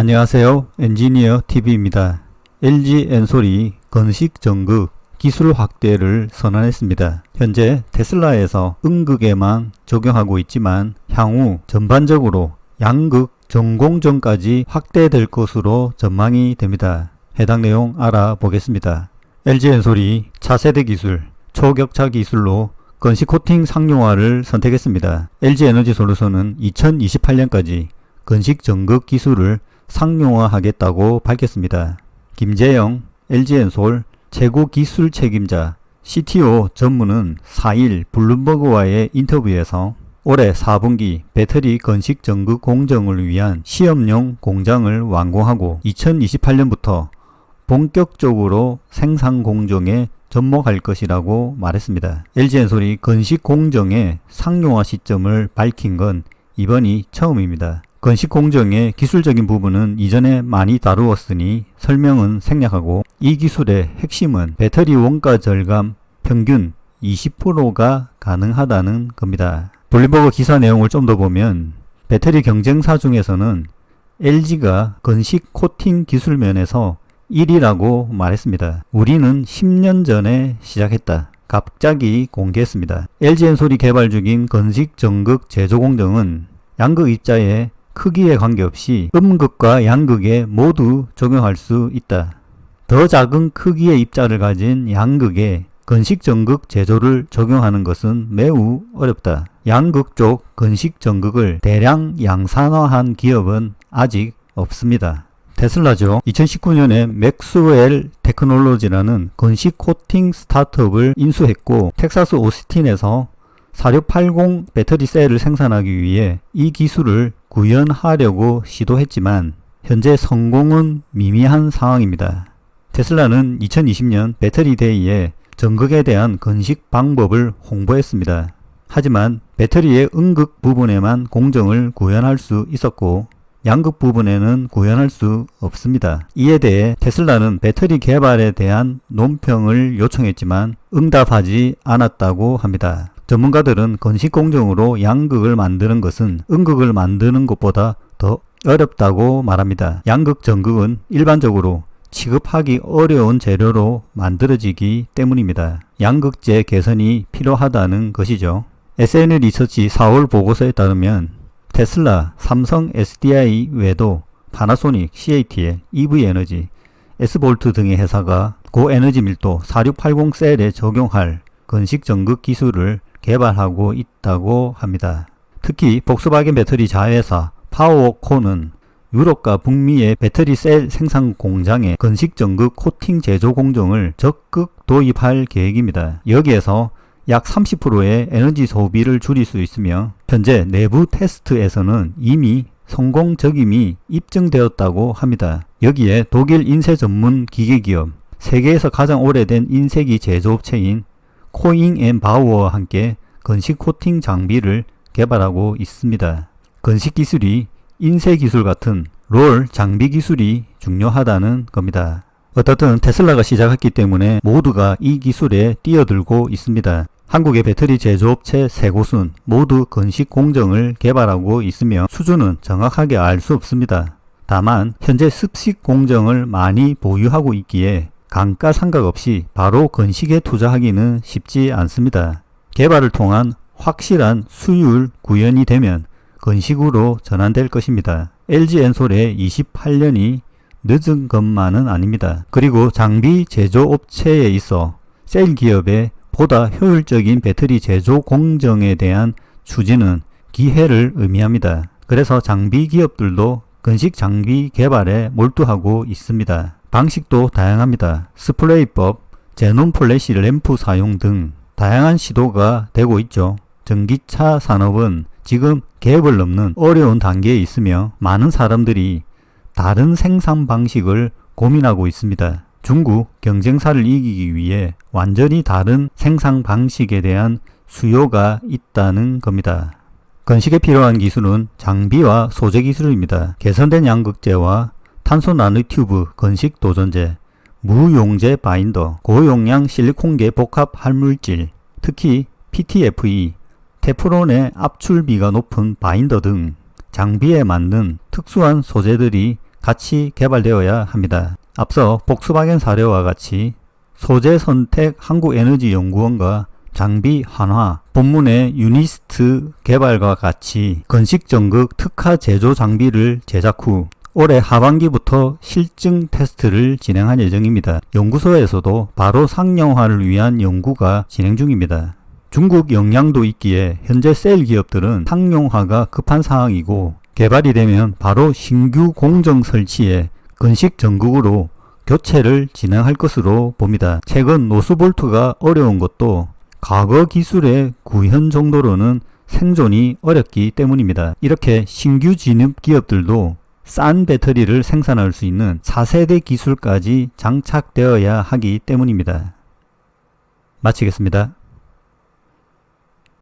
안녕하세요. 엔지니어 TV입니다. LG 엔솔이 건식 전극 기술 확대를 선언했습니다. 현재 테슬라에서 음극에만 적용하고 있지만 향후 전반적으로 양극 전공정까지 확대될 것으로 전망이 됩니다. 해당 내용 알아보겠습니다. LG 엔솔이 차세대 기술, 초격차 기술로 건식 코팅 상용화를 선택했습니다. LG 에너지 솔루션은 2028년까지 건식 전극 기술을 상용화하겠다고 밝혔습니다. 김재영 LG엔솔 최고 기술 책임자 CTO 전문은 4일 블룸버그와의 인터뷰에서 올해 4분기 배터리 건식 전극 공정을 위한 시험용 공장을 완공하고 2028년부터 본격적으로 생산 공정에 접목할 것이라고 말했습니다. LG엔솔이 건식 공정의 상용화 시점을 밝힌 건 이번이 처음입니다. 건식 공정의 기술적인 부분은 이전에 많이 다루었으니 설명은 생략하고 이 기술의 핵심은 배터리 원가 절감 평균 20%가 가능하다는 겁니다. 블룸버그 기사 내용을 좀 더 보면 배터리 경쟁사 중에서는 LG가 건식 코팅 기술 면에서 1위라고 말했습니다. 우리는 10년 전에 시작했다. 갑자기 공개했습니다. LG엔솔이 개발 중인 건식 전극 제조 공정은 양극 입자의 크기에 관계없이 음극과 양극에 모두 적용할 수 있다. 더 작은 크기의 입자를 가진 양극에 건식 전극 제조를 적용하는 것은 매우 어렵다. 양극 쪽 건식 전극을 대량 양산화한 기업은 아직 없습니다. 테슬라죠. 2019년에 맥스웰 테크놀로지라는 건식 코팅 스타트업을 인수했고 텍사스 오스틴에서 4680 배터리 셀을 생산하기 위해 이 기술을 구현하려고 시도했지만 현재 성공은 미미한 상황입니다. 테슬라는 2020년 배터리 데이에 전극에 대한 건식 방법을 홍보했습니다. 하지만 배터리의 음극 부분에만 공정을 구현할 수 있었고 양극 부분에는 구현할 수 없습니다. 이에 대해 테슬라는 배터리 개발에 대한 논평을 요청했지만 응답하지 않았다고 합니다. 전문가들은 건식 공정으로 양극을 만드는 것은 음극을 만드는 것보다 더 어렵다고 말합니다. 양극 전극은 일반적으로 취급하기 어려운 재료로 만들어지기 때문입니다. 양극재 개선이 필요하다는 것이죠. SN 리서치 4월 보고서에 따르면 테슬라, 삼성 SDI 외에도 파나소닉, CATL, EV에너지, S볼트 등의 회사가 고에너지 밀도 4680 셀에 적용할 건식 전극 기술을 개발하고 있다고 합니다. 특히 복스바겐 배터리 자회사 파워코는 유럽과 북미의 배터리 셀 생산 공장에 건식 전극 코팅 제조 공정을 적극 도입할 계획입니다. 여기에서 약 30%의 에너지 소비를 줄일 수 있으며 현재 내부 테스트에서는 이미 성공적임이 입증되었다고 합니다. 여기에 독일 인쇄 전문 기계기업 세계에서 가장 오래된 인쇄기 제조업체인 코잉 앤 바우어와 함께 건식 코팅 장비를 개발하고 있습니다. 건식 기술이 인쇄 기술 같은 롤 장비 기술이 중요하다는 겁니다. 어떻든 테슬라가 시작했기 때문에 모두가 이 기술에 뛰어들고 있습니다. 한국의 배터리 제조업체 세 곳은 모두 건식 공정을 개발하고 있으며 수준은 정확하게 알 수 없습니다. 다만 현재 습식 공정을 많이 보유하고 있기에 감가상각 없이 바로 건식에 투자하기는 쉽지 않습니다. 개발을 통한 확실한 수율 구현이 되면 건식으로 전환될 것입니다. LG 엔솔의 28년이 늦은 것만은 아닙니다. 그리고 장비 제조업체에 있어 셀 기업의 보다 효율적인 배터리 제조 공정에 대한 추진은 기회를 의미합니다. 그래서 장비 기업들도 건식 장비 개발에 몰두하고 있습니다. 방식도 다양합니다. 스프레이법, 제논 플래시 램프 사용 등 다양한 시도가 되고 있죠. 전기차 산업은 지금 갭을 넘는 어려운 단계에 있으며 많은 사람들이 다른 생산 방식을 고민하고 있습니다. 중국 경쟁사를 이기기 위해 완전히 다른 생산 방식에 대한 수요가 있다는 겁니다. 건식에 필요한 기술은 장비와 소재 기술입니다. 개선된 양극재와 탄소 나노튜브 건식 도전제, 무용제 바인더, 고용량 실리콘계 복합 할물질, 특히 PTFE, 테프론의 압출비가 높은 바인더 등 장비에 맞는 특수한 소재들이 같이 개발되어야 합니다. 앞서 복스바겐 사례와 같이 소재 선택 한국에너지연구원과 장비 한화, 본문의 유니스트 개발과 같이 건식 전극 특화 제조 장비를 제작 후 올해 하반기부터 실증 테스트를 진행할 예정입니다. 연구소에서도 바로 상용화를 위한 연구가 진행 중입니다. 중국 영향도 있기에 현재 셀 기업들은 상용화가 급한 상황이고 개발이 되면 바로 신규 공정 설치에 건식 전국으로 교체를 진행할 것으로 봅니다. 최근 노스볼트가 어려운 것도 과거 기술의 구현 정도로는 생존이 어렵기 때문입니다. 이렇게 신규 진입 기업들도 싼 배터리를 생산할 수 있는 4세대 기술까지 장착되어야 하기 때문입니다. 마치겠습니다.